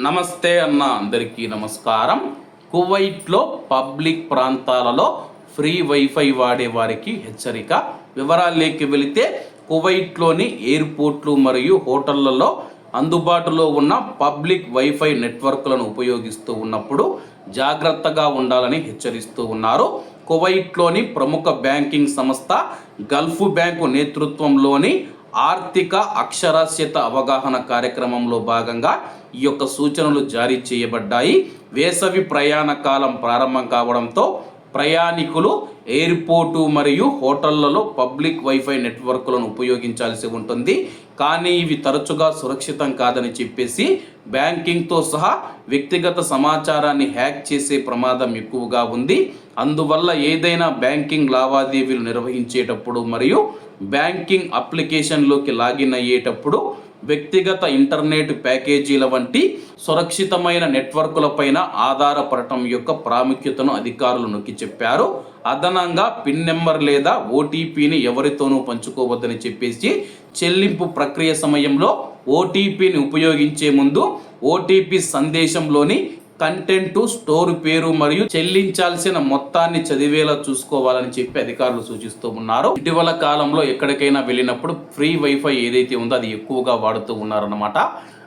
నమస్తే అన్న అందరికీ నమస్కారం. కువైట్లో పబ్లిక్ ప్రాంతాలలో ఫ్రీ వైఫై వాడే వారికి హెచ్చరిక. వివరాల్లోకి వెళితే కువైట్లోని ఎయిర్పోర్ట్లు మరియు హోటళ్ళలో అందుబాటులో ఉన్న పబ్లిక్ వైఫై నెట్వర్క్లను ఉపయోగిస్తూ ఉన్నప్పుడు జాగ్రత్తగా ఉండాలని హెచ్చరిస్తూ ఉన్నారు. కువైట్లోని ప్రముఖ బ్యాంకింగ్ సంస్థ గల్ఫ్ బ్యాంకు నేతృత్వంలోని ఆర్థిక అక్షరాస్యత అవగాహన కార్యక్రమంలో భాగంగా ఈ యొక్క సూచనలు జారీ చేయబడ్డాయి. వేసవి ప్రయాణ కాలం ప్రారంభం కావడంతో ప్రయాణికులు ఎయిర్పోర్టు మరియు హోటళ్ళలో పబ్లిక్ వైఫై నెట్వర్క్లను ఉపయోగించాల్సి ఉంటుంది. కానీ ఇవి తరచుగా సురక్షితం కాదని చెప్పేసి బ్యాంకింగ్తో సహా వ్యక్తిగత సమాచారాన్ని హ్యాక్ చేసే ప్రమాదం ఎక్కువగా ఉంది. అందువల్ల ఏదైనా బ్యాంకింగ్ లావాదేవీలు నిర్వహించేటప్పుడు మరియు బ్యాంకింగ్ అప్లికేషన్లోకి లాగిన్ అయ్యేటప్పుడు వ్యక్తిగత ఇంటర్నెట్ ప్యాకేజీల వంటి సురక్షితమైన నెట్వర్కులపైన ఆధారపడటం యొక్క ప్రాముఖ్యతను అధికారులు నొక్కి చెప్పారు. అదనంగా పిన్ నెంబర్ లేదా ఓటీపీని ఎవరితోనూ పంచుకోవద్దని చెప్పేసి చెల్లింపు ప్రక్రియ సమయంలో ఓటీపీని ఉపయోగించే ముందు ఓటీపీ సందేశంలోని కంటెంట్ స్టోర్ పేరు మరియు చెల్లించాల్సిన మొత్తాన్ని చదివేలా చూసుకోవాలని చెప్పి అధికారులు సూచిస్తూ ఉన్నారు. ఇటీవల కాలంలో ఎక్కడికైనా వెళ్ళినప్పుడు ఫ్రీ వైఫై ఏదైతే ఉందో అది ఎక్కువగా వాడుతూ ఉన్నారన్నమాట.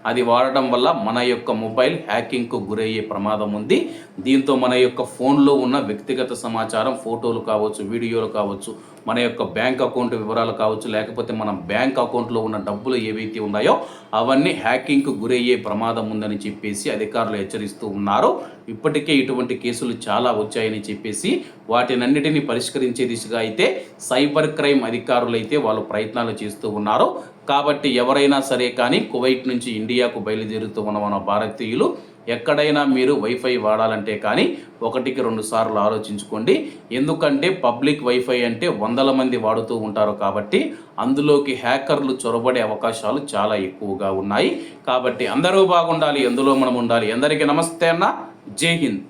అది వాడటం వల్ల మన యొక్క మొబైల్ హ్యాకింగ్కు గురయ్యే ప్రమాదం ఉంది. దీంతో మన యొక్క ఫోన్లో ఉన్న వ్యక్తిగత సమాచారం ఫోటోలు కావచ్చు వీడియోలు కావచ్చు మన యొక్క బ్యాంక్ అకౌంట్ వివరాలు కావచ్చు లేకపోతే మన బ్యాంక్ అకౌంట్లో ఉన్న డబ్బులు ఏవైతే ఉన్నాయో అవన్నీ హ్యాకింగ్కు గురయ్యే ప్రమాదం ఉందని చెప్పేసి అధికారులు హెచ్చరిస్తూ ఉన్నారు. ఇప్పటికే ఇటువంటి కేసులు చాలా వచ్చాయని చెప్పేసి వాటినన్నిటిని పరిష్కరించే దిశగా అయితే సైబర్ క్రైమ్ అధికారులు అయితే వాళ్ళు ప్రయత్నాలు చేస్తూ ఉన్నారు. కాబట్టి ఎవరైనా సరే కానీ కువైట్ నుంచి ఇండియాకు బయలుదేరుతూ ఉన్న మన భారతీయులు ఎక్కడైనా మీరు వైఫై వాడాలంటే కానీ ఒకటికి రెండు సార్లు ఆలోచించుకోండి. ఎందుకంటే పబ్లిక్ వైఫై అంటే వందల మంది వాడుతూ ఉంటారు కాబట్టి అందులోకి హ్యాకర్లు చొరబడే అవకాశాలు చాలా ఎక్కువగా ఉన్నాయి. కాబట్టి అందరూ బాగుండాలి ఎందులో మనం ఉండాలి. అందరికీ నమస్తే అన్న. జై హింద్.